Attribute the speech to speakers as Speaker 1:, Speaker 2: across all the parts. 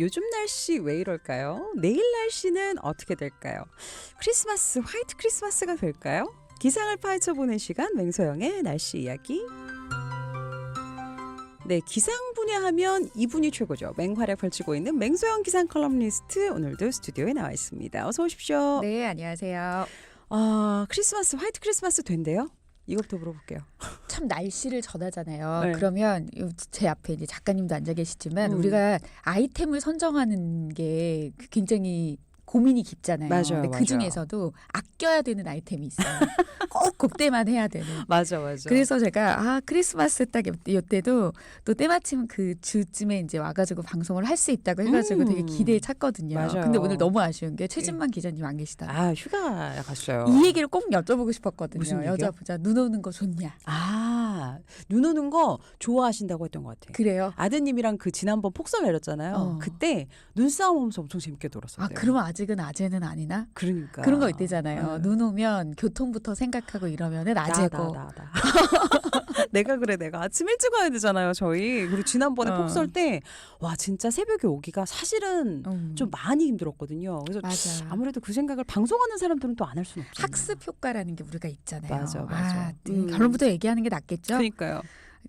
Speaker 1: 요즘 날씨 왜 이럴까요? 내일 날씨는 어떻게 될까요? 크리스마스, 화이트 크리스마스가 될까요? 기상을 파헤쳐 보는 시간 맹소영의 날씨 이야기. 네, 기상 분야 하면 이분이 최고죠. 맹활약 펼치고 있는 맹소영 기상 컬럼니스트 오늘도 스튜디오에 나와 있습니다. 어서 오십시오.
Speaker 2: 네, 안녕하세요.
Speaker 1: 아, 크리스마스, 화이트 크리스마스 된대요? 이것부터 물어볼게요.
Speaker 2: 참 날씨를 전하잖아요.
Speaker 1: 네.
Speaker 2: 그러면 제 앞에 이제 작가님도 앉아 계시지만
Speaker 1: 음.
Speaker 2: 우리가 아이템을 선정하는 게 굉장히 고민이 깊잖아요.
Speaker 1: 맞아요,
Speaker 2: 근데. 그 중에서도 아껴야 되는 아이템이 있어요. 꼭 그때만 해야 되는.
Speaker 1: 맞아, 맞아.
Speaker 2: 그래서 제가 아 크리스마스 딱 이때도 또 때마침 그 주쯤에 이제 와가지고 방송을 할 수 있다고 해가지고
Speaker 1: 음.
Speaker 2: 되게 기대에 찼거든요.
Speaker 1: 맞아요. 예.
Speaker 2: 근데 오늘 너무 아쉬운 게 최진만 기자님 안 계시다.
Speaker 1: 아, 휴가 갔어요.
Speaker 2: 이 얘기를 꼭 여쭤보고 싶었거든요.
Speaker 1: 무슨 얘기요?
Speaker 2: 여자 보자 눈 오는 거 좋냐?
Speaker 1: 아, 눈 오는 거 좋아하신다고 했던 것 같아요.
Speaker 2: 그래요?
Speaker 1: 아드님이랑 그 지난번 폭설 내렸잖아요.
Speaker 2: 어.
Speaker 1: 그때 눈싸움 하면서 엄청 재밌게 놀았어요.
Speaker 2: 아 그러면 아직은 아재는 아니나?
Speaker 1: 그러니까
Speaker 2: 그런 거 있대잖아요.
Speaker 1: 네.
Speaker 2: 눈 오면 교통부터 생각하고 이러면은 아재고.
Speaker 1: 나, 나, 나, 나. 내가 그래 내가 아침 일찍 와야 되잖아요 저희 그리고 지난번에
Speaker 2: 어.
Speaker 1: 폭설 때 와 진짜 새벽에 오기가 사실은
Speaker 2: 음,
Speaker 1: 좀 많이 힘들었거든요 그래서
Speaker 2: 맞아.
Speaker 1: 아무래도 그 생각을 방송하는 사람들은 또 안 할 수는 없죠
Speaker 2: 학습 효과라는 게 우리가 있잖아요.
Speaker 1: 맞아, 맞아.
Speaker 2: 아,
Speaker 1: 음.
Speaker 2: 결론부터 얘기하는 게 낫겠죠.
Speaker 1: 그러니까요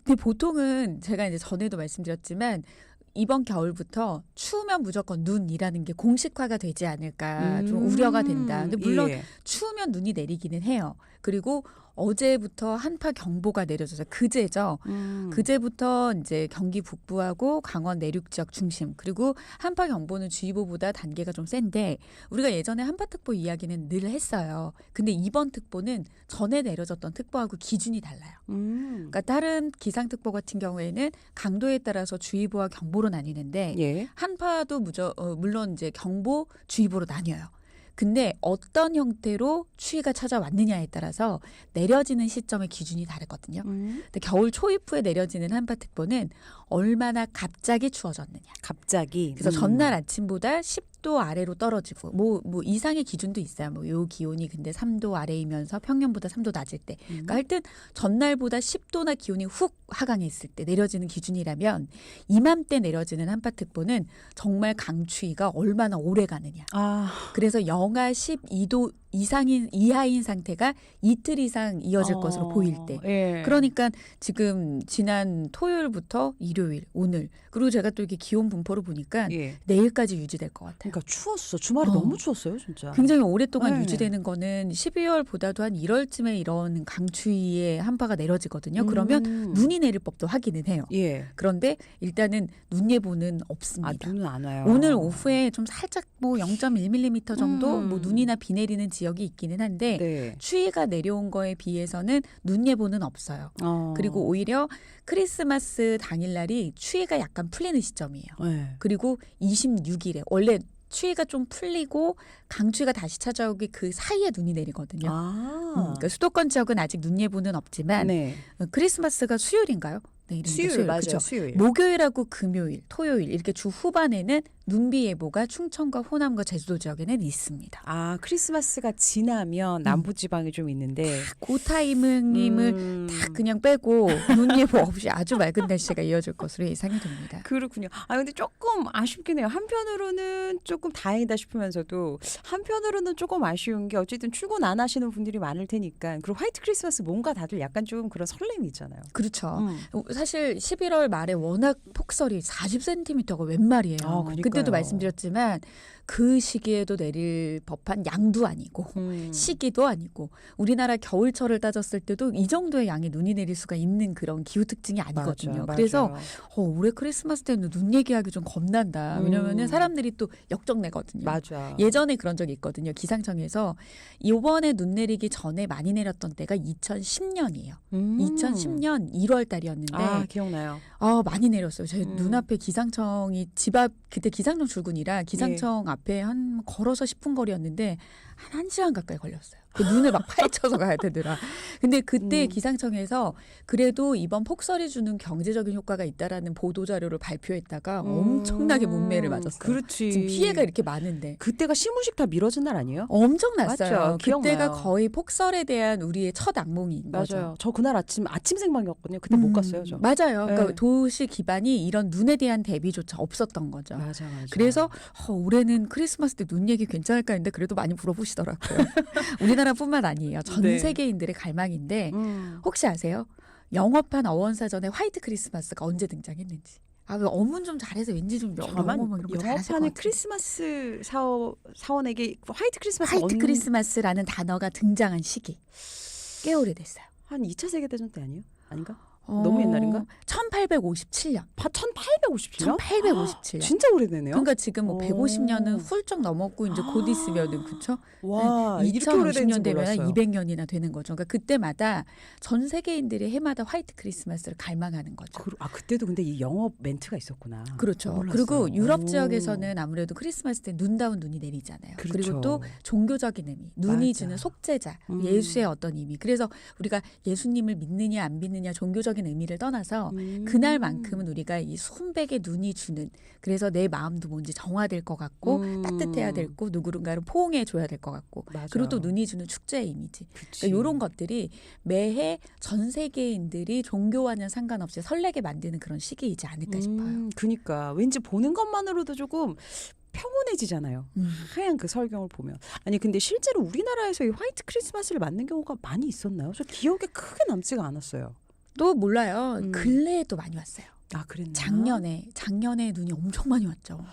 Speaker 2: 근데 보통은 제가 이제 전에도 말씀드렸지만 이번 겨울부터 추우면 무조건 눈이라는 게 공식화가 되지 않을까 좀
Speaker 1: 음.
Speaker 2: 우려가 된다. 근데 물론
Speaker 1: 예.
Speaker 2: 추우면 눈이 내리기는 해요. 그리고 어제부터 한파 경보가 내려져서 그제죠.
Speaker 1: 음.
Speaker 2: 그제부터 이제 경기 북부하고 강원 내륙 지역 중심 그리고 한파 경보는 주의보보다 단계가 좀 센데 우리가 예전에 한파특보 이야기는 늘 했어요. 근데 이번 특보는 전에 내려졌던 특보하고 기준이 달라요.
Speaker 1: 음.
Speaker 2: 그러니까 다른 기상특보 같은 경우에는 강도에 따라서 주의보와 경보로 나뉘는데
Speaker 1: 예.
Speaker 2: 한파도 무저 어, 물론 이제 경보 주의보로 나뉘어요. 근데 어떤 형태로 추위가 찾아왔느냐에 따라서 내려지는 시점의 기준이 다르거든요.
Speaker 1: 음.
Speaker 2: 근데 겨울 초입 후에 내려지는 한파특보는 얼마나 갑자기 추워졌느냐.
Speaker 1: 갑자기
Speaker 2: 그래서
Speaker 1: 음.
Speaker 2: 전날 아침보다 10 도 아래로 떨어지고 뭐뭐 이상의 기준도 있어요. 뭐 요 기온이 근데 3도 아래이면서 평년보다 3도 낮을 때.
Speaker 1: 음.
Speaker 2: 그러니까 하여튼 전날보다 10도나 기온이 훅 하강했을 때 내려지는 기준이라면 이맘때 내려지는 한파특보는 정말 강추위가 얼마나 오래 가느냐.
Speaker 1: 아
Speaker 2: 그래서 영하 12도 이상인 이하인 상태가 이틀 이상 이어질
Speaker 1: 어,
Speaker 2: 것으로 보일 때.
Speaker 1: 예.
Speaker 2: 그러니까 지금 지난 토요일부터 일요일, 오늘 그리고 제가 또 이렇게 기온 분포를 보니까
Speaker 1: 예.
Speaker 2: 내일까지 유지될 것 같아요.
Speaker 1: 그러니까 추웠어 주말에
Speaker 2: 어.
Speaker 1: 너무 추웠어요 진짜
Speaker 2: 굉장히 오랫동안
Speaker 1: 네.
Speaker 2: 유지되는 거는 12월보다도 한 1월쯤에 이런 강추위의 한파가 내려지거든요. 그러면
Speaker 1: 음.
Speaker 2: 눈이 내릴 법도 하기는 해요.
Speaker 1: 예.
Speaker 2: 그런데 일단은 눈 예보는 없습니다.
Speaker 1: 아 눈은 안 와요.
Speaker 2: 오늘 오후에 좀 살짝 뭐 0.1mm 정도
Speaker 1: 음.
Speaker 2: 뭐 눈이나 비 내리는 지역 이 있기는 한데
Speaker 1: 네.
Speaker 2: 추위가 내려온 거에 비해서는 눈 예보는 없어요.
Speaker 1: 어.
Speaker 2: 그리고 오히려 크리스마스 당일날이 추위가 약간 풀리는 시점이에요.
Speaker 1: 네.
Speaker 2: 그리고 26일에 원래 추위가 좀 풀리고 강추위가 다시 찾아오기 그 사이에 눈이 내리거든요.
Speaker 1: 아.
Speaker 2: 음, 그러니까 수도권 지역은 아직 눈 예보는 없지만
Speaker 1: 네.
Speaker 2: 어, 크리스마스가 수요일인가요? 내일은
Speaker 1: 수요일, 맞아요.
Speaker 2: 그쵸?
Speaker 1: 수요일.
Speaker 2: 목요일하고 금요일, 토요일 이렇게 주 후반에는 눈비 예보가 충청과 호남과 제주도 지역에는 있습니다.
Speaker 1: 아 크리스마스가 지나면 남부 지방이 좀 있는데
Speaker 2: 그 타이밍을
Speaker 1: 음.
Speaker 2: 다 그냥 빼고 눈 예보 없이 아주 맑은 날씨가 이어질 것으로 예상이 됩니다.
Speaker 1: 그렇군요. 아 근데 조금 아쉽긴 해요. 한편으로는 조금 다행이다 싶으면서도 한편으로는 조금 아쉬운 게 어쨌든 출근 안 하시는 분들이 많을 테니까 그리고 화이트 크리스마스 뭔가 다들 약간 좀 그런 설렘이 있잖아요.
Speaker 2: 그렇죠.
Speaker 1: 음.
Speaker 2: 사실 11월 말에 워낙 폭설이 40cm가 웬 말이에요.
Speaker 1: 아, 그러니까요.
Speaker 2: 그때도 말씀드렸지만 그 시기에도 내릴 법한 양도 아니고
Speaker 1: 음.
Speaker 2: 시기도 아니고 우리나라 겨울철을 따졌을 때도 이 정도의 양의 눈이 내릴 수가 있는 그런 기후 특징이 아니거든요.
Speaker 1: 맞아,
Speaker 2: 그래서
Speaker 1: 맞아요.
Speaker 2: 어, 올해 크리스마스 때는 눈 얘기하기 좀 겁난다. 왜냐면은
Speaker 1: 음.
Speaker 2: 사람들이 또 역정 내거든요.
Speaker 1: 맞아.
Speaker 2: 예전에 그런 적이 있거든요. 기상청에서 이번에 눈 내리기 전에 많이 내렸던 때가 2010년이에요.
Speaker 1: 음.
Speaker 2: 2010년 1월 달이었는데
Speaker 1: 아
Speaker 2: 아,
Speaker 1: 기억나요.
Speaker 2: 많이 내렸어요. 제
Speaker 1: 음.
Speaker 2: 눈앞에 기상청이 집 앞 그때 기상청 출근이라 기상청 앞에 한 걸어서 10분 거리였는데 한 1시간 가까이 걸렸어요. 그 눈을 막 파헤쳐서 가야 되더라. 근데 그때
Speaker 1: 음.
Speaker 2: 기상청에서 그래도 이번 폭설이 주는 경제적인 효과가 있다라는 보도 자료를 발표했다가 엄청나게 문매를 맞았어요.
Speaker 1: 음. 그렇지.
Speaker 2: 지금 피해가 이렇게 많은데
Speaker 1: 그때가 시무식 다 미뤄진 날 아니에요?
Speaker 2: 엄청났어요.
Speaker 1: 맞죠.
Speaker 2: 그때가
Speaker 1: 기억나요.
Speaker 2: 거의 폭설에 대한 우리의 첫 악몽인 거죠.
Speaker 1: 맞아요. 저 그날 아침 아침 생방이었거든요. 그때 못
Speaker 2: 음,
Speaker 1: 갔어요, 저.
Speaker 2: 맞아요. 그러니까
Speaker 1: 네.
Speaker 2: 도시 기반이 이런 눈에 대한 대비조차 없었던 거죠.
Speaker 1: 맞아, 맞아.
Speaker 2: 그래서 어, 올해는 크리스마스 때 눈 얘기 괜찮을까 했는데 그래도 많이 물어보시더라고요. 우리나라 뿐만 아니에요. 전
Speaker 1: 네.
Speaker 2: 세계인들의 갈망인데
Speaker 1: 음.
Speaker 2: 혹시 아세요? 영업한 어원사전에 화이트 크리스마스가 언제 등장했는지. 아, 왜 어문 좀 잘해서 왠지 좀 영-
Speaker 1: 잠깐만
Speaker 2: 영어 뭐 이런 거 잘하실 것.
Speaker 1: 크리스마스 사원 사원에게 화이트 크리스마스
Speaker 2: 화이트
Speaker 1: 언-
Speaker 2: 크리스마스라는 단어가 등장한 시기 꽤 오래됐어요.
Speaker 1: 한 2차 세계 대전 때 아니에요? 아닌가?
Speaker 2: 어,
Speaker 1: 너무 옛날인가?
Speaker 2: 1857년.
Speaker 1: 1857년?
Speaker 2: 1857년.
Speaker 1: 진짜 오래되네요.
Speaker 2: 그러니까 지금 뭐
Speaker 1: 오.
Speaker 2: 150년은 훌쩍 넘었고 이제 곧 있으면은 그쵸?
Speaker 1: 와, 이렇게 오래된지
Speaker 2: 2050년 되면
Speaker 1: 몰랐어요.
Speaker 2: 200년이나 되는 거죠. 그러니까 그때마다 전 세계인들이 해마다 화이트 크리스마스를 갈망하는 거죠.
Speaker 1: 그, 아 그때도 근데 이 영업 멘트가 있었구나.
Speaker 2: 그렇죠.
Speaker 1: 몰랐어요.
Speaker 2: 그리고 유럽
Speaker 1: 오.
Speaker 2: 지역에서는 아무래도 크리스마스 때 눈다운 눈이 내리잖아요. 그리고
Speaker 1: 그렇죠.
Speaker 2: 또 종교적인 의미, 눈이
Speaker 1: 맞아.
Speaker 2: 주는 속죄자,
Speaker 1: 음.
Speaker 2: 예수의 어떤 의미. 그래서 우리가 예수님을 믿느냐 안 믿느냐 종교적인 의미를 떠나서
Speaker 1: 음.
Speaker 2: 그날만큼은 우리가 이 순백의 눈이 주는 그래서 내 마음도 뭔지 정화될 것 같고
Speaker 1: 음.
Speaker 2: 따뜻해야 될고 누구른가를 포옹해 줘야 될 것 같고
Speaker 1: 맞아.
Speaker 2: 그리고 또 눈이 주는 축제의 이미지. 그러니까 이런 것들이 매해 전 세계인들이 종교와는 상관없이 설레게 만드는 그런 시기이지 않을까 싶어요.
Speaker 1: 음, 그니까 왠지 보는 것만으로도 조금 평온해지잖아요.
Speaker 2: 음.
Speaker 1: 하얀 그 설경을 보면 아니 근데 실제로 우리나라에서 이 화이트 크리스마스를 맞는 경우가 많이 있었나요? 저 기억에 크게 남지가 않았어요.
Speaker 2: 또 몰라요.
Speaker 1: 음.
Speaker 2: 근래에 또 많이 왔어요.
Speaker 1: 아 그랬나?
Speaker 2: 작년에 작년에 눈이 엄청 많이 왔죠.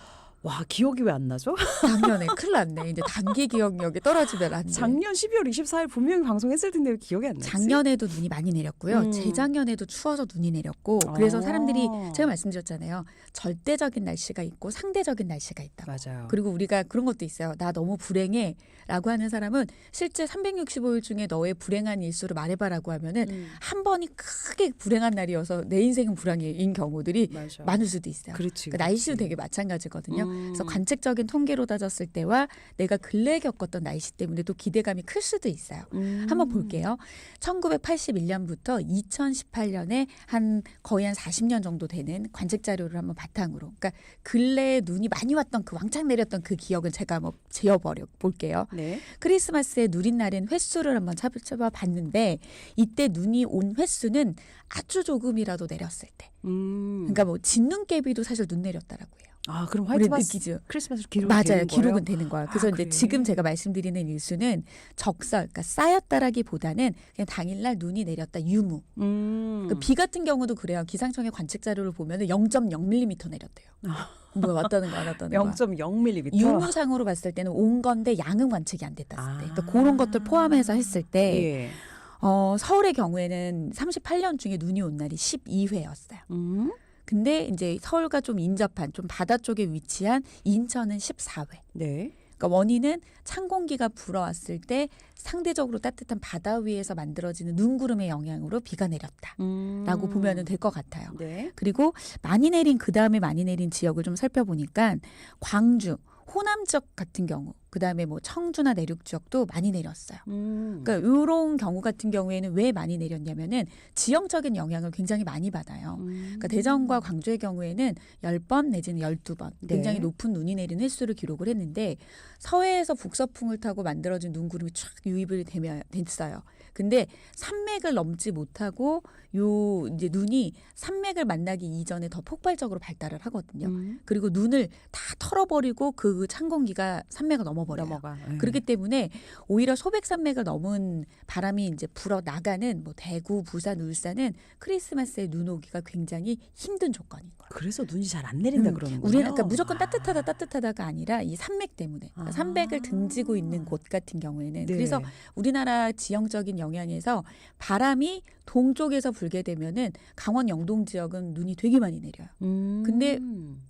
Speaker 1: 와 기억이 왜 안 나죠?
Speaker 2: 작년에 큰일 났네. 이제 단기 기억력이 떨어지면 안 돼.
Speaker 1: 작년 12월 24일 분명히 방송했을 텐데 왜 기억이 안 나지?
Speaker 2: 작년에도 눈이 많이 내렸고요.
Speaker 1: 음.
Speaker 2: 재작년에도 추워서 눈이 내렸고 그래서
Speaker 1: 아.
Speaker 2: 사람들이 제가 말씀드렸잖아요. 절대적인 날씨가 있고 상대적인 날씨가 있다.
Speaker 1: 맞아요.
Speaker 2: 그리고 우리가 그런 것도 있어요. 나 너무 불행해라고 하는 사람은 실제 365일 중에 너의 불행한 일수를 말해봐라고 하면은
Speaker 1: 음,
Speaker 2: 한 번이 크게 불행한 날이어서 내 인생은 불행인 경우들이
Speaker 1: 맞아.
Speaker 2: 많을 수도 있어요.
Speaker 1: 그렇지.
Speaker 2: 그러니까 날씨도. 되게 마찬가지거든요.
Speaker 1: 음.
Speaker 2: 그래서 관측적인 통계로 따졌을 때와 내가 근래에 겪었던 날씨 때문에 또 기대감이 클 수도 있어요.
Speaker 1: 음.
Speaker 2: 한번 볼게요. 1981년부터 2018년에 한 거의 한 40년 정도 되는 관측 자료를 한번 바탕으로. 그러니까 근래에 눈이 많이 왔던 그 왕창 내렸던 그 기억은 제가 한번 지어버려 볼게요.
Speaker 1: 네.
Speaker 2: 크리스마스에 누린 날인 횟수를 한번 찾아봐 봤는데 이때 눈이 온 횟수는 아주 조금이라도 내렸을 때.
Speaker 1: 음.
Speaker 2: 그러니까 뭐 진눈깨비도 사실 눈 내렸다라고 해요.
Speaker 1: 아 그럼
Speaker 2: 우리
Speaker 1: 화이트
Speaker 2: 느끼죠.
Speaker 1: 크리스마스 기록
Speaker 2: 맞아요. 기록은 되는 거예요. 그래서
Speaker 1: 아,
Speaker 2: 이제
Speaker 1: 그래?
Speaker 2: 지금 제가 말씀드리는 일수는 적설, 그러니까 쌓였다라기보다는 그냥 당일날 눈이 내렸다 유무.
Speaker 1: 음.
Speaker 2: 그비 같은 경우도 그래요. 기상청의 관측 자료를 보면은 0.0mm 내렸대요.
Speaker 1: 아.
Speaker 2: 뭐 왔다는 거 안 왔다는 거.
Speaker 1: 0.0mm.
Speaker 2: 유무상으로 봤을 때는 온 건데 양은 관측이 안 됐다
Speaker 1: 아.
Speaker 2: 을 때. 그러니까 그런 것들 포함해서 했을 때
Speaker 1: 예.
Speaker 2: 어, 서울의 경우에는 38년 중에 눈이 온 날이 12회였어요.
Speaker 1: 음.
Speaker 2: 근데 이제 서울과 좀 인접한 좀 바다 쪽에 위치한 인천은 14회.
Speaker 1: 네.
Speaker 2: 그러니까 원인은 찬 공기가 불어왔을 때 상대적으로 따뜻한 바다 위에서 만들어지는 눈구름의 영향으로 비가 내렸다라고
Speaker 1: 음.
Speaker 2: 보면 될것 같아요.
Speaker 1: 네.
Speaker 2: 그리고 많이 내린 그 다음에 많이 내린 지역을 좀 살펴보니까 광주, 호남 지역 같은 경우, 그 다음에 뭐 청주나 내륙 지역도 많이 내렸어요.
Speaker 1: 음.
Speaker 2: 그러니까 이런 경우 같은 경우에는 왜 많이 내렸냐면은 지형적인 영향을 굉장히 많이 받아요.
Speaker 1: 음.
Speaker 2: 그러니까 대전과 광주의 경우에는 10번 내지는 12번
Speaker 1: 네.
Speaker 2: 굉장히 높은 눈이 내린 횟수를 기록을 했는데 서해에서 북서풍을 타고 만들어진 눈구름이 쫙 유입을 됐어요. 근데 산맥을 넘지 못하고 요 이제 눈이 산맥을 만나기 이전에 더 폭발적으로 발달을 하거든요.
Speaker 1: 음.
Speaker 2: 그리고 눈을 다 털어버리고 그 찬 공기가 산맥을 넘어 버려요.
Speaker 1: 넘어가. 예.
Speaker 2: 그렇기 때문에 오히려 소백산맥을 넘은 바람이 이제 불어 나가는 뭐 대구, 부산, 울산은 크리스마스에 눈 오기가 굉장히 힘든 조건인 거예요.
Speaker 1: 그래서 눈이 잘 안 내린다
Speaker 2: 음,
Speaker 1: 그러는 거예요.
Speaker 2: 우리는 그러니까 무조건 따뜻하다 따뜻하다가 아니라 이 산맥 때문에 그러니까
Speaker 1: 아.
Speaker 2: 산맥을 등지고 있는 곳 같은 경우에는
Speaker 1: 네.
Speaker 2: 그래서 우리나라 지형적인 영향에서 바람이 동쪽에서 불게 되면은 강원 영동 지역은 눈이 되게 많이 내려요.
Speaker 1: 음.
Speaker 2: 근데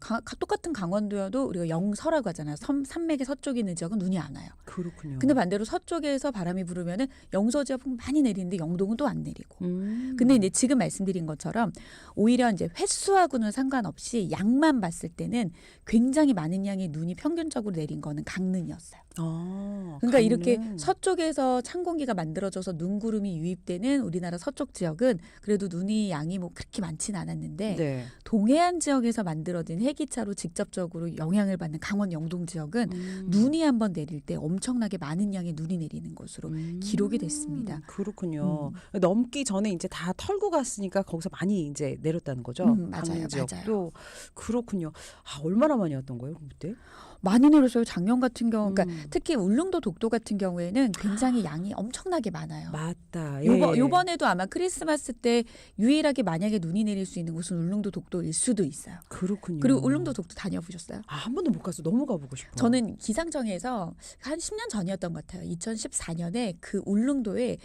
Speaker 2: 가- 가- 똑같은 강원도여도 우리가 영서라고 하잖아요. 섬, 산맥의 서쪽에 있는 지역은 눈이 안 와요.
Speaker 1: 그렇군요.
Speaker 2: 근데 반대로 서쪽에서 바람이 불으면은 영서 지역은 많이 내리는데 영동은 또 안 내리고.
Speaker 1: 음.
Speaker 2: 근데 이제 지금 말씀드린 것처럼 오히려 이제 횟수하고는 상관없이 양만 봤을 때는 굉장히 많은 양의 눈이 평균적으로 내린 거는 강릉이었어요.
Speaker 1: 아,
Speaker 2: 그러니까 이렇게
Speaker 1: 강릉.
Speaker 2: 서쪽에서 찬 공기가 만들어져서 눈구름이 유입되는 우리나라 서쪽 지역은 그래도 눈이 양이 뭐 그렇게 많지는 않았는데
Speaker 1: 네.
Speaker 2: 동해안 지역에서 만들어진 해기차로 직접적으로 영향을 받는 강원 영동 지역은
Speaker 1: 음.
Speaker 2: 눈이 한번 내릴 때 엄청나게 많은 양의 눈이 내리는 것으로
Speaker 1: 음.
Speaker 2: 기록이 됐습니다. 음.
Speaker 1: 그렇군요. 넘기 전에 이제 다 털고 갔으니까 거기서 많이 이제 내렸다는 거죠.
Speaker 2: 음, 맞아요, 맞아요.
Speaker 1: 그렇군요. 아, 얼마나 많이 왔던 거예요, 그때?
Speaker 2: 많이 내렸어요. 작년 같은 경우, 그러니까
Speaker 1: 음.
Speaker 2: 특히 울릉도 독도 같은 경우에는 굉장히 양이 엄청나게 많아요.
Speaker 1: 맞다. 예.
Speaker 2: 요번, 요번에도 아마 크리스마스 때 유일하게 만약에 눈이 내릴 수 있는 곳은 울릉도 독도일 수도 있어요.
Speaker 1: 그렇군요.
Speaker 2: 그리고 울릉도 독도 다녀보셨어요?
Speaker 1: 아, 한 번도 못 가서 너무 가보고 싶어.
Speaker 2: 저는 기상청에 서 한 10년 전이었던 것 같아요. 2014년에 그 울릉도에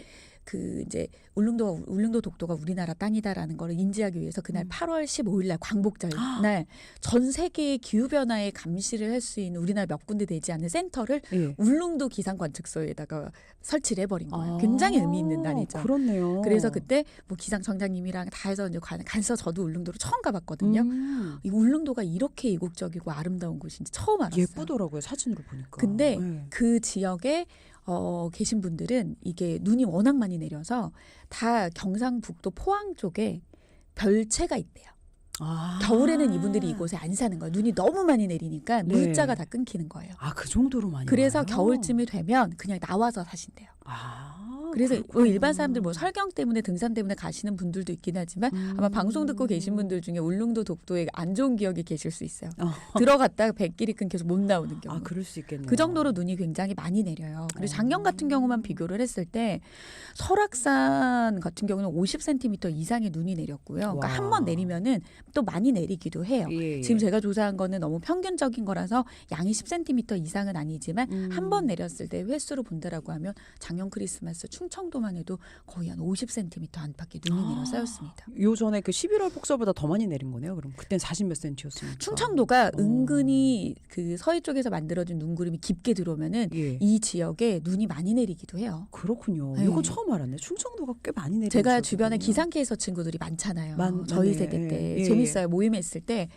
Speaker 2: 그 이제 울릉도 울릉도 독도가 우리나라 땅이다라는 거를 인지하기 위해서 그날
Speaker 1: 음.
Speaker 2: 8월 15일 날 광복절 날 전 세계의 기후 변화에 감시를 할 수 있는 우리나라 몇 군데 되지 않는 센터를
Speaker 1: 예.
Speaker 2: 울릉도 기상 관측소에다가 설치를 해버린 거예요.
Speaker 1: 아,
Speaker 2: 굉장히 의미 있는 날이죠.
Speaker 1: 그렇네요.
Speaker 2: 그래서 그때 뭐 기상청장님이랑 다 해서 이제 가- 가서 저도 울릉도를 처음 가봤거든요.
Speaker 1: 음.
Speaker 2: 이 울릉도가 이렇게 이국적이고 아름다운 곳인지 처음 알았어요.
Speaker 1: 예쁘더라고요, 사진으로 보니까.
Speaker 2: 근데
Speaker 1: 예.
Speaker 2: 그 지역에 어, 계신 분들은 이게 눈이 워낙 많이 내려서 다 경상북도 포항 쪽에 별채가 있대요.
Speaker 1: 아.
Speaker 2: 겨울에는 이분들이 이곳에 안 사는 거예요. 눈이 너무 많이 내리니까
Speaker 1: 네.
Speaker 2: 물자가 다 끊기는 거예요.
Speaker 1: 아, 그 정도로 많이
Speaker 2: 그래서
Speaker 1: 와요?
Speaker 2: 겨울쯤이 되면 그냥 나와서 사신대요.
Speaker 1: 아.
Speaker 2: 그래서 뭐
Speaker 1: 그렇구나.
Speaker 2: 일반 사람들 뭐 설경 때문에 등산 때문에 가시는 분들도 있긴 하지만 아마
Speaker 1: 음.
Speaker 2: 방송 듣고 계신 분들 중에 울릉도 독도에 안 좋은 기억이 계실 수 있어요.
Speaker 1: 어.
Speaker 2: 들어갔다가 백길이 끊겨서 못 나오는 경우.
Speaker 1: 아, 그럴 수 있겠네요.
Speaker 2: 그 정도로 눈이 굉장히 많이 내려요. 그리고
Speaker 1: 어.
Speaker 2: 작년 같은 경우만 비교를 했을 때 설악산 같은 경우는 50cm 이상의 눈이 내렸고요. 그러니까
Speaker 1: 와.
Speaker 2: 한번 내리면은 또 많이 내리기도 해요.
Speaker 1: 예, 예.
Speaker 2: 지금 제가 조사한 거는 너무 평균적인 거라서 양이 10cm 이상은 아니지만
Speaker 1: 음.
Speaker 2: 한번 내렸을 때 횟수로 본다라고 하면 작년 크리스마스 충청도만 해도 거의 한 50cm 안팎의 눈이 내려 쌓였습니다.
Speaker 1: 요 전에 그 11월 폭설보다 더 많이 내린 거네요. 그럼 그땐 40몇 센티였으니까.
Speaker 2: 충청도가
Speaker 1: 어.
Speaker 2: 은근히 그 서해 쪽에서 만들어진 눈구름이 깊게 들어오면은
Speaker 1: 예.
Speaker 2: 이 지역에 눈이 많이 내리기도 해요.
Speaker 1: 그렇군요.
Speaker 2: 네.
Speaker 1: 이거 처음 알았네. 충청도가 꽤 많이 내리는
Speaker 2: 제가. 주변에 기상캐스터 친구들이 많잖아요.
Speaker 1: 많-
Speaker 2: 저희
Speaker 1: 많네.
Speaker 2: 세대 때
Speaker 1: 예,
Speaker 2: 재밌어요. 모임했을 때.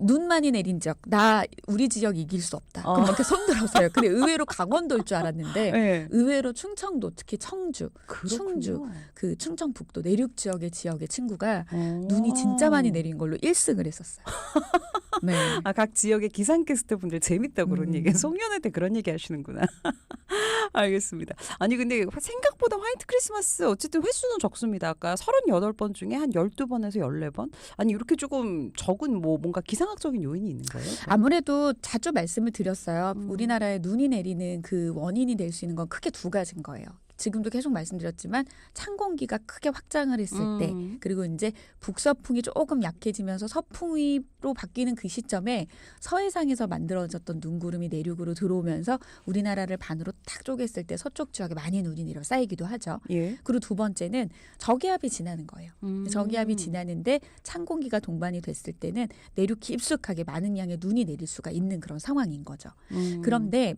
Speaker 2: 눈 많이 내린 지역, 나 우리 지역 이길 수 없다.
Speaker 1: 어.
Speaker 2: 그럼 이렇게 손 들어서요. 근데 의외로 강원도일 줄 알았는데
Speaker 1: 예.
Speaker 2: 의외로 충청도, 특히 청주,
Speaker 1: 그렇군요.
Speaker 2: 충주. 그 충청북도 내륙 지역의 지역의 친구가
Speaker 1: 어.
Speaker 2: 눈이 진짜 많이 내린 걸로 1승을 했었어요. 네.
Speaker 1: 아, 각 지역의 기상캐스터 분들 재밌다고 그런
Speaker 2: 음.
Speaker 1: 얘기. 송년회 때 그런 얘기 하시는구나. 알겠습니다. 아니 근데 생각보다 화이트 크리스마스 어쨌든 횟수는 적습니다. 아까 38번 중에 한 12번에서 14번? 아니 이렇게 조금 적은 뭐 뭔가 기상학적인 요인이 있는 거예요?
Speaker 2: 아무래도 자주 말씀을 드렸어요.
Speaker 1: 음.
Speaker 2: 우리나라에 눈이 내리는 그 원인이 될 수 있는 건 크게 두 가지인 거예요. 지금도 계속 말씀드렸지만 찬 공기가 크게 확장을 했을 때
Speaker 1: 음.
Speaker 2: 그리고 이제 북서풍이 조금 약해지면서 서풍으로 바뀌는 그 시점에 서해상에서 만들어졌던 눈구름이 내륙으로 들어오면서 우리나라를 반으로 딱 쪼갰을 때 서쪽 지역에 많이 눈이 내려 쌓이기도 하죠.
Speaker 1: 예.
Speaker 2: 그리고 두 번째는 저기압이 지나는 거예요.
Speaker 1: 음.
Speaker 2: 저기압이 지나는데 찬 공기가 동반이 됐을 때는 내륙 깊숙하게 많은 양의 눈이 내릴 수가 있는 그런 상황인 거죠.
Speaker 1: 음.
Speaker 2: 그런데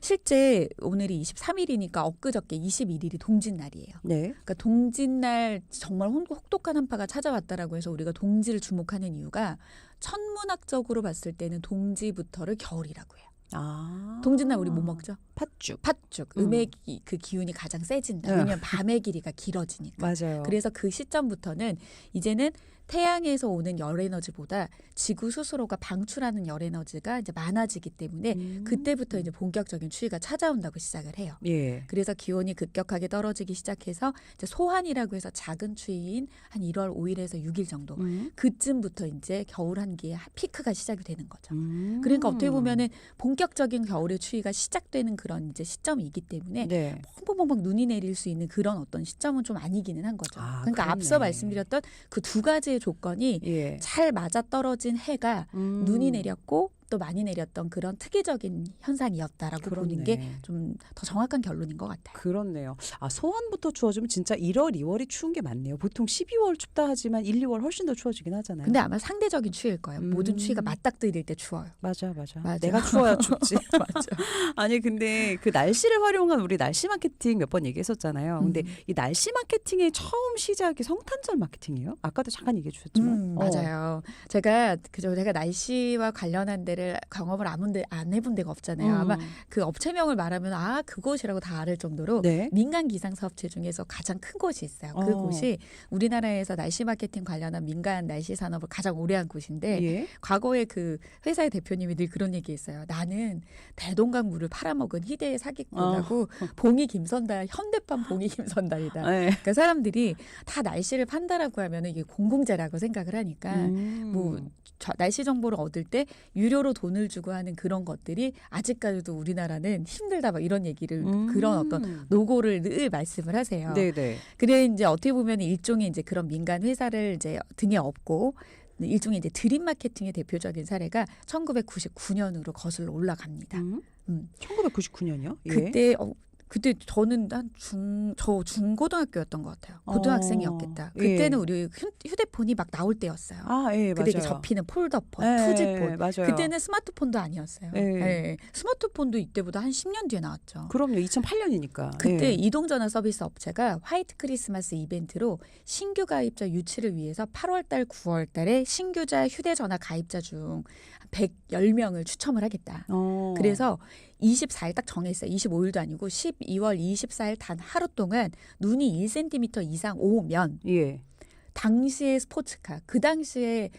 Speaker 2: 실제 오늘이 23일이니까 엊그저께 21일이 동짓날이에요.
Speaker 1: 네.
Speaker 2: 그러니까 동짓날 정말 혹- 혹독한 한파가 찾아왔다라고 해서 우리가 동지를 주목하는 이유가 천문학적으로 봤을 때는 동지부터를 겨울이라고 해요.
Speaker 1: 아.
Speaker 2: 동짓날 우리 뭐 먹죠?
Speaker 1: 팥죽.
Speaker 2: 팥죽.
Speaker 1: 음.
Speaker 2: 기, 그 기운이 가장 세진다.
Speaker 1: 네.
Speaker 2: 왜냐하면 밤의 길이가 길어지니까.
Speaker 1: 맞아요.
Speaker 2: 그래서 그 시점부터는 이제는 태양에서 오는 열 에너지보다 지구 스스로가 방출하는 열 에너지가 이제 많아지기 때문에
Speaker 1: 음.
Speaker 2: 그때부터 이제 본격적인 추위가 찾아온다고 시작을 해요.
Speaker 1: 예.
Speaker 2: 그래서 기온이 급격하게 떨어지기 시작해서 이제 소환이라고 해서 작은 추위인 한 1월 5일에서 6일 정도
Speaker 1: 음.
Speaker 2: 그쯤부터 이제 겨울 한기의 피크가 시작이 되는 거죠.
Speaker 1: 음.
Speaker 2: 그러니까 어떻게 보면은 본격적인 겨울의 추위가 시작되는 그런 이제 시점이기 때문에
Speaker 1: 네.
Speaker 2: 펑펑펑펑 눈이 내릴 수 있는 그런 어떤 시점은 좀 아니기는 한 거죠.
Speaker 1: 아,
Speaker 2: 그러니까
Speaker 1: 그렇네.
Speaker 2: 앞서 말씀드렸던 그 두 가지의 조건이
Speaker 1: 예.
Speaker 2: 잘 맞아 떨어진 해가
Speaker 1: 음.
Speaker 2: 눈이 내렸고 집값도 많이 내렸던 그런 특이적인 현상이었다라고 보는 게
Speaker 1: 그렇네.
Speaker 2: 좀더 정확한 결론인 것 같아요.
Speaker 1: 그렇네요. 아 소원부터 추워지면 진짜 1월, 2월이 추운 게 많네요. 보통 12월 춥다 하지만 1, 2월 훨씬 더 추워지긴 하잖아요.
Speaker 2: 근데 아마 상대적인 추위일 거예요. 모든
Speaker 1: 음.
Speaker 2: 추위가 맞닥뜨릴 때 추워요.
Speaker 1: 맞아, 맞아.
Speaker 2: 맞아.
Speaker 1: 내가 추워야 춥지.
Speaker 2: 맞아.
Speaker 1: 아니 근데 그 날씨를 활용한 우리 날씨 마케팅 몇 번 얘기했었잖아요. 근데
Speaker 2: 음.
Speaker 1: 이 날씨 마케팅의 처음 시작이 성탄절 마케팅이에요? 아까도 잠깐 얘기해 주셨지만.
Speaker 2: 음,
Speaker 1: 어.
Speaker 2: 맞아요. 제가 그저 제가 날씨와 관련한 데를 경험을 안, 본 데, 안 해본 데가 없잖아요. 아마
Speaker 1: 음.
Speaker 2: 그 업체명을 말하면 아 그곳이라고 다 알을 정도로
Speaker 1: 네.
Speaker 2: 민간 기상 사업체 중에서 가장 큰 곳이 있어요. 그
Speaker 1: 어.
Speaker 2: 곳이 우리나라에서 날씨 마케팅 관련한 민간 날씨 산업을 가장 오래 한 곳인데
Speaker 1: 예.
Speaker 2: 과거에 그 회사의 대표님이 늘 그런 얘기했어요. 나는 대동강 물을 팔아먹은 희대의 사기꾼하고 봉이 김선달 현대판 봉이 김선달이다.
Speaker 1: 네.
Speaker 2: 그러니까 사람들이 다 날씨를 판다라고 하면 이게 공공재라고 생각을 하니까
Speaker 1: 음.
Speaker 2: 뭐 저- 날씨 정보를 얻을 때 유료로 돈을 주고 하는 그런 것들이 아직까지도 우리나라는 힘들다 막 이런 얘기를
Speaker 1: 음.
Speaker 2: 그런 어떤 노고를 늘 말씀을 하세요.
Speaker 1: 네네.
Speaker 2: 그래 이제 어떻게 보면 일종의 이제 그런 민간 회사를 이제 등에 업고 일종의 이제 드림 마케팅의 대표적인 사례가 1999년으로 거슬러 올라갑니다.
Speaker 1: 음.
Speaker 2: 음.
Speaker 1: 1999년이요? 예.
Speaker 2: 그때 어, 그때 저는 한 중 저 중고등학교였던 것 같아요. 고등학생이었겠다.
Speaker 1: 어, 예.
Speaker 2: 그때는 우리 휴, 휴대폰이 막 나올 때였어요.
Speaker 1: 아, 예,
Speaker 2: 근데
Speaker 1: 맞아요.
Speaker 2: 이게 접히는 폴더폰,
Speaker 1: 예,
Speaker 2: 투지폰.
Speaker 1: 맞아요.
Speaker 2: 그때는 스마트폰도 아니었어요.
Speaker 1: 예.
Speaker 2: 예. 스마트폰도 이때보다 한 10년 뒤에 나왔죠.
Speaker 1: 그럼요. 2008년이니까.
Speaker 2: 그때 이동전화 서비스 업체가 화이트 크리스마스 이벤트로 신규 가입자 유치를 위해서 8월달, 9월달에 신규자 휴대전화 가입자 중 110명을 추첨을 하겠다.
Speaker 1: 어.
Speaker 2: 그래서 24일 딱 정했어요. 25일도 아니고 12월 24일 단 하루 동안 눈이 1cm 이상 오면
Speaker 1: 예.
Speaker 2: 당시의 스포츠카 그 당시에는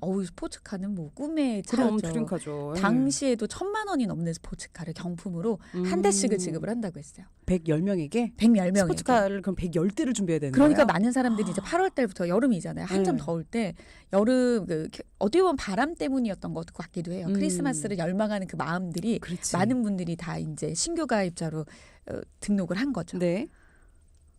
Speaker 2: 어우 스포츠카는 뭐 꿈의
Speaker 1: 그럼. 드림카죠. 예.
Speaker 2: 당시에도 천만 원이 넘는 스포츠카를 경품으로
Speaker 1: 음.
Speaker 2: 한 대씩을 지급을 한다고 했어요.
Speaker 1: 110명에게
Speaker 2: 110명에게.
Speaker 1: 스포츠카를 그럼 110대를 준비해야 되는
Speaker 2: 그러니까
Speaker 1: 거예요?
Speaker 2: 많은 사람들이 이제 8월 달부터 여름이잖아요. 한참
Speaker 1: 네.
Speaker 2: 더울 때 여름 그 겨- 어떻게 보면 바람 때문이었던 것 같기도 해요.
Speaker 1: 음.
Speaker 2: 크리스마스를 열망하는 그 마음들이
Speaker 1: 그렇지.
Speaker 2: 많은 분들이 다 이제 신규 가입자로 어, 등록을 한 거죠.
Speaker 1: 네.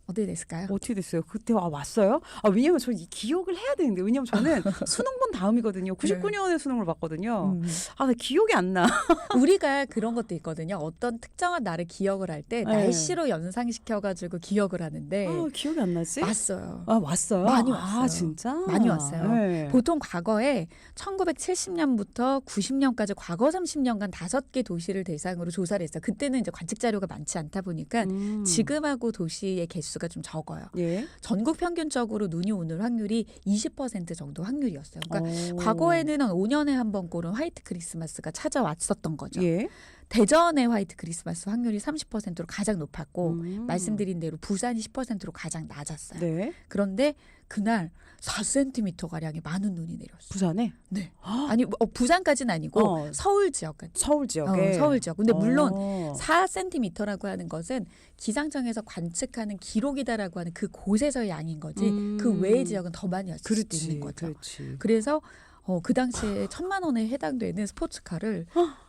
Speaker 2: 어떻게 됐을까요?
Speaker 1: 어떻게 됐어요? 그때 와 왔어요? 아 왜냐면 저이 기억을 해야 되는데 왜냐면 저는 수능 본 다음이거든요. 99년에 수능을 봤거든요.
Speaker 2: 음.
Speaker 1: 아, 나 기억이 안 나.
Speaker 2: 우리가 그런 것도 있거든요. 어떤 특정한 날을 기억을 할때
Speaker 1: 네.
Speaker 2: 날씨로 연상시켜가지고 기억을 하는데
Speaker 1: 아, 기억이 안 나지?
Speaker 2: 왔어요.
Speaker 1: 아, 왔어요.
Speaker 2: 많이
Speaker 1: 아,
Speaker 2: 왔어요.
Speaker 1: 진짜?
Speaker 2: 많이 왔어요.
Speaker 1: 네.
Speaker 2: 보통 과거에 1970년부터 90년까지 과거 30년간 다섯 개 도시를 대상으로 조사를 했어요. 그때는 이제 관측 자료가 많지 않다 보니까
Speaker 1: 음.
Speaker 2: 지금하고 도시의 개수 가 좀 적어요.
Speaker 1: 예.
Speaker 2: 전국 평균적으로 눈이 오는 확률이 20% 정도 확률이었어요. 그러니까
Speaker 1: 어.
Speaker 2: 과거에는 한 5년에 한 번 꼴은 화이트 크리스마스가 찾아왔었던 거죠.
Speaker 1: 예.
Speaker 2: 대전의 화이트 크리스마스 확률이 30%로 가장 높았고
Speaker 1: 음.
Speaker 2: 말씀드린 대로 부산이 10%로 가장 낮았어요.
Speaker 1: 네.
Speaker 2: 그런데 그날 4cm 가량의 많은 눈이 내렸어요.
Speaker 1: 부산에
Speaker 2: 네. 아니 뭐, 어, 부산까지는 아니고
Speaker 1: 어.
Speaker 2: 서울 지역 같은.
Speaker 1: 서울 지역에
Speaker 2: 어, 서울 지역. 근데 물론
Speaker 1: 어.
Speaker 2: 4cm라고 하는 것은 기상청에서 관측하는 기록이다라고 하는 그 곳에서의 양인 거지
Speaker 1: 음.
Speaker 2: 그 외의 지역은 더 많이 왔을 수도
Speaker 1: 그렇지.
Speaker 2: 있는 거죠.
Speaker 1: 그렇지.
Speaker 2: 그래서 어, 그 당시에 천만 원에 해당되는 스포츠카를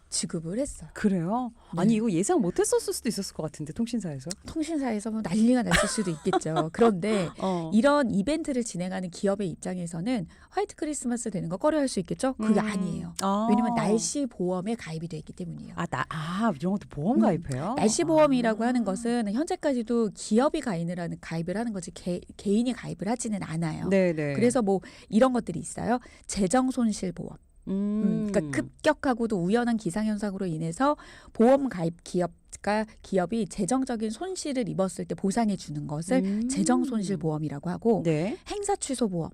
Speaker 2: 지급을 했어요.
Speaker 1: 그래요?
Speaker 2: 네.
Speaker 1: 아니 이거 예상 못했었을 수도 있었을 것 같은데 통신사에서.
Speaker 2: 통신사에서 뭐 난리가 났을 수도 있겠죠. 그런데
Speaker 1: 어.
Speaker 2: 이런 이벤트를 진행하는 기업의 입장에서는 화이트 크리스마스 되는 거 꺼려할 수 있겠죠? 그게
Speaker 1: 음.
Speaker 2: 아니에요.
Speaker 1: 아.
Speaker 2: 왜냐면 날씨 보험에 가입이 돼 있기 때문이에요.
Speaker 1: 아, 나, 아 이런 것도 보험
Speaker 2: 음.
Speaker 1: 가입해요?
Speaker 2: 날씨 보험이라고
Speaker 1: 아.
Speaker 2: 하는 것은 현재까지도 기업이 가입을 하는 가입을 하는 거지 개, 개인이 가입을 하지는 않아요.
Speaker 1: 네네.
Speaker 2: 그래서 뭐 이런 것들이 있어요. 재정 손실 보험.
Speaker 1: 음.
Speaker 2: 음, 그러니까 급격하고도 우연한 기상 현상으로 인해서 보험 가입 기업가 기업이 재정적인 손실을 입었을 때 보상해 주는 것을
Speaker 1: 음.
Speaker 2: 재정 손실 보험이라고 하고
Speaker 1: 네.
Speaker 2: 행사 취소 보험.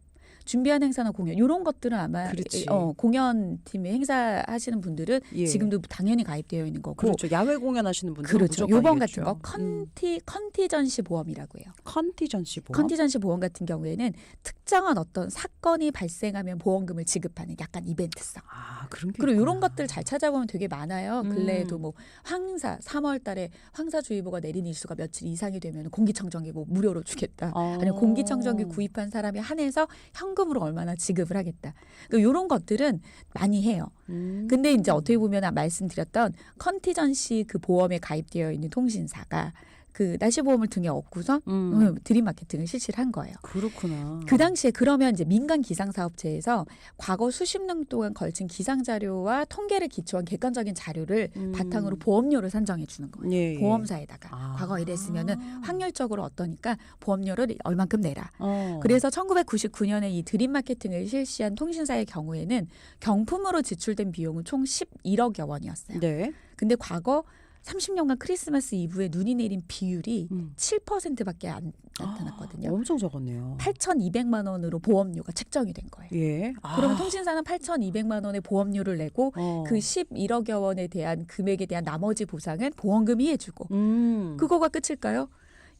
Speaker 2: 준비한 행사나 공연 이런 것들은 아마
Speaker 1: 그렇지.
Speaker 2: 어, 공연 팀에 행사 하시는 분들은
Speaker 1: 예.
Speaker 2: 지금도 당연히 가입되어 있는 거고
Speaker 1: 그렇죠. 야외 공연 하시는 분들
Speaker 2: 그렇죠.
Speaker 1: 무조건
Speaker 2: 요번. 같은 거 컨티 컨티전시 보험이라고 해요.
Speaker 1: 컨티전시 보험.
Speaker 2: 컨티전시 보험 같은 경우에는 특정한 어떤 사건이 발생하면 보험금을 지급하는 약간 이벤트성.
Speaker 1: 아 그런 게
Speaker 2: 그리고 이런. 것들 잘 찾아보면 되게 많아요.
Speaker 1: 음.
Speaker 2: 근래에도 뭐 황사 3월 달에 황사주의보가 내린 일수가 며칠 이상이 되면 공기청정기 뭐 무료로 주겠다.
Speaker 1: 어.
Speaker 2: 아니면 공기청정기 구입한 사람이 한해서 현금으로 얼마나 지급을 하겠다. 그러니까 이런 것들은 많이 해요.
Speaker 1: 음.
Speaker 2: 근데 이제 어떻게 보면 말씀드렸던 컨티전시 그 보험에 가입되어 있는 통신사가 그 날씨 보험을 등에 업고서
Speaker 1: 음.
Speaker 2: 음, 드림 마케팅을 실시를 한 거예요.
Speaker 1: 그렇구나.
Speaker 2: 그 당시에 그러면 이제 민간 기상 사업체에서 과거 수십 년 동안 걸친 기상 자료와 통계를 기초한 객관적인 자료를
Speaker 1: 음.
Speaker 2: 바탕으로 보험료를 산정해 주는 거예요.
Speaker 1: 예, 예.
Speaker 2: 보험사에다가
Speaker 1: 아.
Speaker 2: 과거 이랬으면은 확률적으로 어떠니까 보험료를 얼만큼 내라.
Speaker 1: 어.
Speaker 2: 그래서 1999년에 이 드림 마케팅을 실시한 통신사의 경우에는 경품으로 지출된 비용은 총 11억여 원이었어요.
Speaker 1: 네.
Speaker 2: 근데 과거 30년간 크리스마스 이브에 눈이 내린 비율이
Speaker 1: 음.
Speaker 2: 7%밖에 안 나타났거든요.
Speaker 1: 엄청 적었네요.
Speaker 2: 8,200만 원으로 보험료가 책정이 된 거예요.
Speaker 1: 예.
Speaker 2: 그러면
Speaker 1: 아.
Speaker 2: 통신사는 8,200만 원의 보험료를 내고
Speaker 1: 어.
Speaker 2: 그 11억여 원에 대한 금액에 대한 나머지 보상은 보험금이 해주고
Speaker 1: 음.
Speaker 2: 그거가 끝일까요?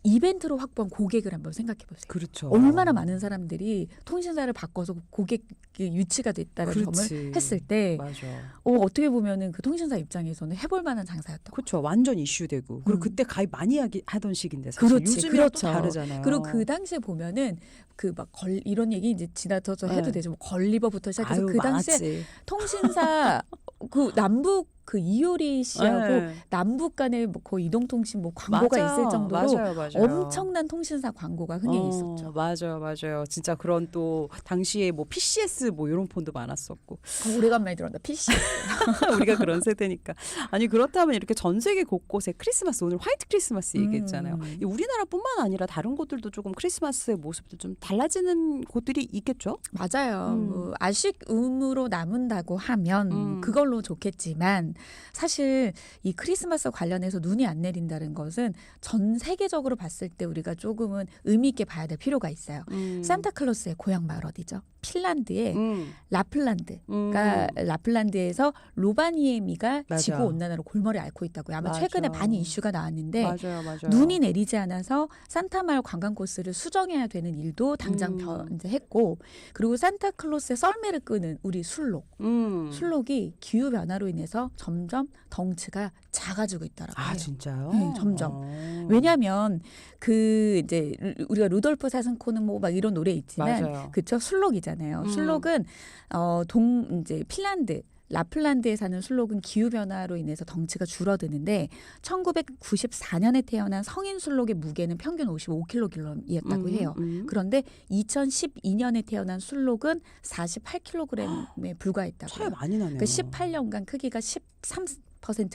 Speaker 2: 이벤트로 확보한 고객을 한번 생각해 보세요.
Speaker 1: 그렇죠.
Speaker 2: 얼마나 많은 사람들이 통신사를 바꿔서 고객 유치가 됐다는
Speaker 1: 그렇지.
Speaker 2: 점을 했을 때
Speaker 1: 맞아.
Speaker 2: 어, 어떻게 보면은 그 통신사 입장에서는 해볼 만한 장사였던
Speaker 1: 그렇죠. 완전 이슈되고 그리고
Speaker 2: 음.
Speaker 1: 그때 가입 많이 하기, 하던 시기인데 사실 요즘이랑
Speaker 2: 그렇죠.
Speaker 1: 또 다르잖아요.
Speaker 2: 그리고 그 당시에 보면은 그 막 걸 이런 얘기 이제 지나쳐서 해도
Speaker 1: 네.
Speaker 2: 되죠. 뭐 걸리버부터 시작해서
Speaker 1: 아유,
Speaker 2: 그 당시에
Speaker 1: 많았지.
Speaker 2: 통신사 그 남북 그 이효리 씨하고
Speaker 1: 네.
Speaker 2: 남북 간에 뭐 거의 이동통신 뭐 광고가
Speaker 1: 맞아.
Speaker 2: 있을 정도로
Speaker 1: 맞아요, 맞아요.
Speaker 2: 엄청난 통신사 광고가 흥해
Speaker 1: 어,
Speaker 2: 있었죠.
Speaker 1: 맞아요, 맞아요. 진짜 그런 또 당시에 뭐 PCS 뭐 이런 폰도 많았었고
Speaker 2: 어, 오래간만에 들었다. PC.
Speaker 1: 우리가 그런 세대니까 아니 그렇다면 이렇게 전 세계 곳곳에 크리스마스 오늘 화이트 크리스마스 얘기했잖아요.
Speaker 2: 음.
Speaker 1: 이 우리나라뿐만 아니라 다른 곳들도 조금 크리스마스의 모습도 좀 달라지는 곳들이 있겠죠?
Speaker 2: 맞아요.
Speaker 1: 음.
Speaker 2: 뭐 아쉬움으로 남은다고 하면
Speaker 1: 음.
Speaker 2: 그걸로 좋겠지만 사실 이 크리스마스 관련해서 눈이 안 내린다는 것은 전 세계적으로 봤을 때 우리가 조금은 의미 있게 봐야 될 필요가 있어요.
Speaker 1: 음.
Speaker 2: 산타클로스의 고향 마을 어디죠? 핀란드의
Speaker 1: 음.
Speaker 2: 라플란드.
Speaker 1: 음.
Speaker 2: 그러니까 라플란드에서 로바니에미가
Speaker 1: 맞아.
Speaker 2: 지구 온난화로 골머리 앓고 있다고요. 아마
Speaker 1: 맞아.
Speaker 2: 최근에 많이 이슈가 나왔는데
Speaker 1: 맞아요, 맞아요.
Speaker 2: 눈이 내리지 않아서 산타 마을 관광 코스를 수정해야 되는 일도 당장
Speaker 1: 음.
Speaker 2: 변, 이제 했고 그리고 산타클로스의 썰매를 끄는 우리 술록
Speaker 1: 음.
Speaker 2: 술록이 기후 변화로 인해서 점점 덩치가 작아지고 있더라고요.
Speaker 1: 아 진짜요?
Speaker 2: 네, 점점.
Speaker 1: 어.
Speaker 2: 왜냐하면 그 이제 루- 우리가 루돌프 사슴코는 뭐 막 이런 노래 있지만
Speaker 1: 맞아요.
Speaker 2: 그쵸 술록이잖아요.
Speaker 1: 음.
Speaker 2: 술록은 어동 이제 핀란드 라플란드에 사는 술록은 기후 변화로 인해서 덩치가 줄어드는데 1994년에 태어난 성인 술록의 무게는 평균 55kg이었다고
Speaker 1: 음,
Speaker 2: 해요.
Speaker 1: 음.
Speaker 2: 그런데 2012년에 태어난 술록은 48kg에 불과했다고
Speaker 1: 차이. 많이 나네요.
Speaker 2: 그 18년간 크기가 13%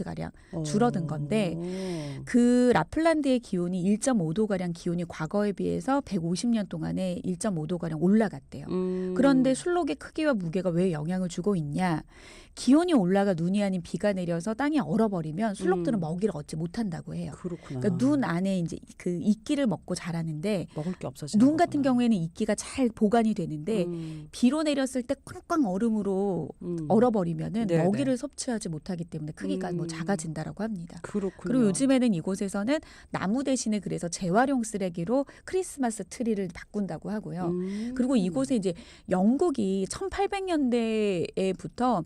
Speaker 2: 가량
Speaker 1: 어.
Speaker 2: 줄어든 건데 그 라플란드의 기온이 1.5도 가량 기온이 과거에 비해서 150년 동안에 1.5도 가량 올라갔대요.
Speaker 1: 음.
Speaker 2: 그런데 술록의 크기와 무게가 왜 영향을 주고 있냐? 기온이 올라가 눈이 아닌 비가 내려서 땅이 얼어버리면 술록들은
Speaker 1: 음.
Speaker 2: 먹이를 얻지 못한다고 해요.
Speaker 1: 그렇구나.
Speaker 2: 그러니까 눈 안에 이제 그 이끼를 먹고 자라는데
Speaker 1: 먹을 게 없어지는
Speaker 2: 눈 같은
Speaker 1: 거구나.
Speaker 2: 경우에는 이끼가 잘 보관이 되는데
Speaker 1: 음.
Speaker 2: 비로 내렸을 때 꽝꽝 얼음으로
Speaker 1: 음.
Speaker 2: 얼어버리면은
Speaker 1: 네네.
Speaker 2: 먹이를 섭취하지 못하기 때문에 크기가 뭐
Speaker 1: 음.
Speaker 2: 작아진다라고 합니다.
Speaker 1: 그렇군요.
Speaker 2: 그리고 요즘에는 이곳에서는 나무 대신에 그래서 재활용 쓰레기로 크리스마스 트리를 바꾼다고 하고요.
Speaker 1: 음.
Speaker 2: 그리고 이곳에 이제 영국이 1800년대에부터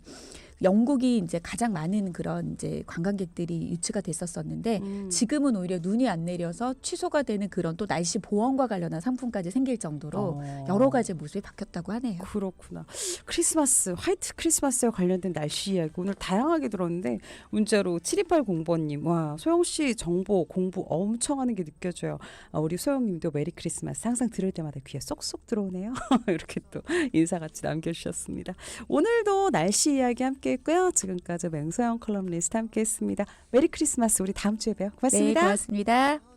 Speaker 2: 영국이 이제 가장 많은 그런 이제 관광객들이 유치가 됐었었는데
Speaker 1: 음.
Speaker 2: 지금은 오히려 눈이 안 내려서 취소가 되는 그런 또 날씨 보험과 관련한 상품까지 생길 정도로
Speaker 1: 어.
Speaker 2: 여러 가지 모습이 바뀌었다고 하네요.
Speaker 1: 그렇구나. 크리스마스, 화이트 크리스마스와 관련된 날씨 이야기 오늘 다양하게 들었는데 문자로 7280번님 와 소영 씨 정보 공부 엄청 하는 게 느껴져요. 아, 우리 소영님도 메리 크리스마스 항상 들을 때마다 귀에 쏙쏙 들어오네요. 이렇게 또 인사 같이 남겨주셨습니다. 오늘도 날씨 이야기 함께 했고요. 지금까지 맹소영 컬럼리스트 함께했습니다. 메리 크리스마스 우리 다음 주에 봬요.
Speaker 2: 네,
Speaker 1: 고맙습니다.
Speaker 2: 고맙습니다.